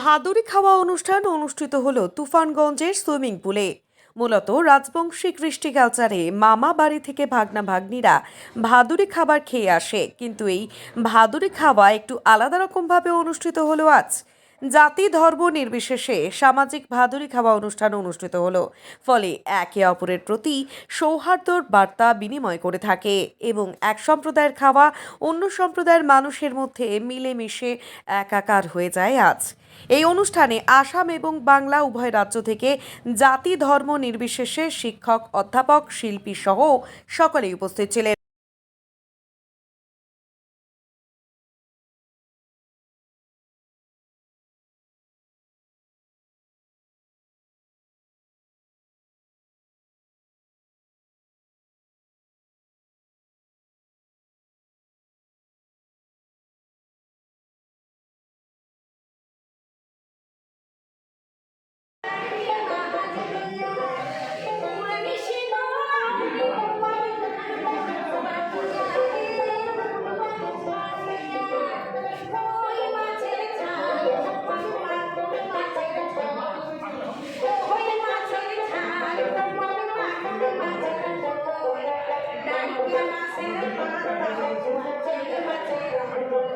ভাদুরি খাওয়া অনুষ্ঠান অনুষ্ঠিত হল তুফানগঞ্জের সুইমিং পুলে। মূলত রাজবংশী কৃষ্টি কালচারে মামা বাড়ি থেকে ভাগনা ভাগ্নিরা ভাদুরি খাবার খেয়ে আসে। কিন্তু এই ভাদুরি খাওয়া একটু আলাদা রকমভাবে অনুষ্ঠিত হলো আজ। জাতি ধর্ম নির্বিশেষে সামাজিক ভাদুরি খাওয়া অনুষ্ঠান অনুষ্ঠিত হলো। ফলে একে অপরের প্রতি সৌহার্দ্যর বার্তা বিনিময় করে থাকে এবং এক সম্প্রদায়ের খাওয়া অন্য সম্প্রদায়ের মানুষের মধ্যে মিলেমিশে একাকার হয়ে যায় আজ। এই অনুষ্ঠানে আসাম এবং বাংলা উভয় রাজ্য থেকে জাতি ধর্ম নির্বিশেষে শিক্ষক, অধ্যাপক, শিল্পী সহ সকলেই উপস্থিত ছিলেন। بچے بچے